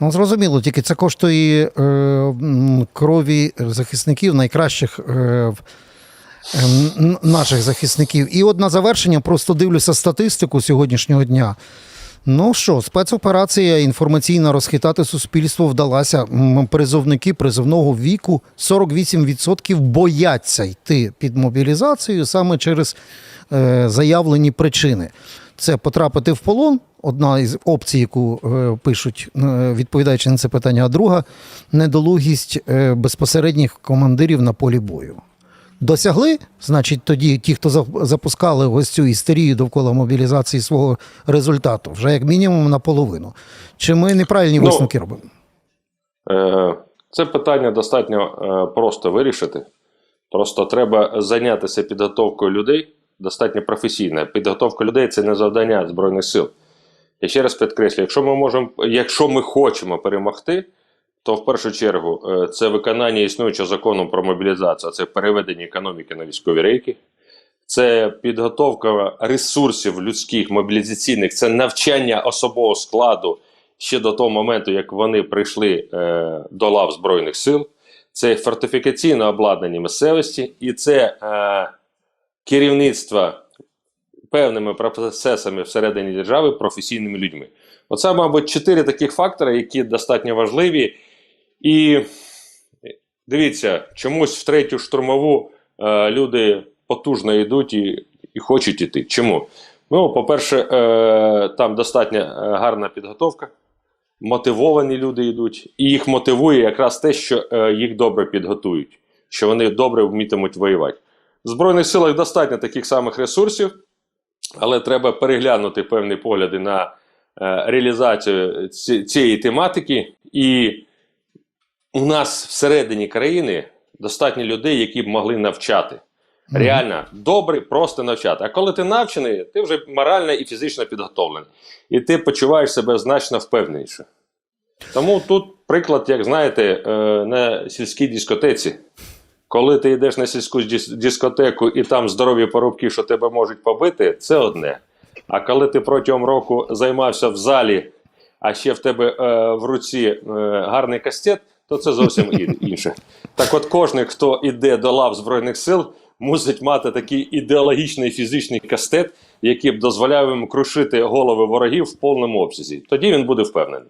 Ну, зрозуміло, тільки це коштує е, крові захисників, найкращих е, ем, наших захисників. І от на завершення просто дивлюся статистику сьогоднішнього дня. Ну що, спецоперація інформаційна розхитати суспільство вдалася. Призовники призовного віку 48% бояться йти під мобілізацію саме через е, заявлені причини. Це потрапити в полон, одна із опцій, яку е, пишуть, е, відповідаючи на це питання, а друга недолугість е, безпосередніх командирів на полі бою. Досягли, значить, тоді ті, хто запускали ось цю істерію довкола мобілізації свого результату, вже як мінімум наполовину. Чи ми неправильні Ну, висновки робимо? Е, Це питання достатньо е, просто вирішити. Просто треба зайнятися підготовкою людей достатньо професійно. Підготовка людей це не завдання Збройних сил. Я ще раз підкреслю, якщо ми можемо, якщо ми хочемо перемогти, то в першу чергу е, це виконання існуючого закону про мобілізацію, це переведення економіки на військові рейки, це підготовка ресурсів людських мобілізаційних, це навчання особового складу ще до того моменту, як вони прийшли е, до лав Збройних сил, це фортифікаційне обладнання місцевості і це е, керівництво певними процесами всередині держави професійними людьми. Оце, мабуть, чотири таких фактори, які достатньо важливі. І дивіться, чомусь в третю штурмову е, люди потужно йдуть і, і хочуть іти. Чому? Ну, по-перше, е, там достатньо е, гарна підготовка, мотивовані люди йдуть, і їх мотивує якраз те, що е, їх добре підготують, що вони добре вмітимуть воювати. В Збройних силах достатньо таких самих ресурсів, але треба переглянути певні погляди на е, реалізацію цієї тематики. І у нас всередині країни достатньо людей, які б могли навчати. Реально добре, просто навчати. А коли ти навчений, ти вже морально і фізично підготовлений. І ти почуваєш себе значно впевненіше. Тому тут приклад, як знаєте, е, на сільській дискотеці. Коли ти йдеш на сільську дис- дискотеку і там здорові порубки, що тебе можуть побити, це одне. А коли ти протягом року займався в залі, а ще в тебе е, в руці е, гарний кастет, то це зовсім інше. Так от кожен, хто йде до лав Збройних сил, мусить мати такий ідеологічний фізичний кастет, який б дозволяв йому крушити голови ворогів в повному обсязі. Тоді він буде впевнений.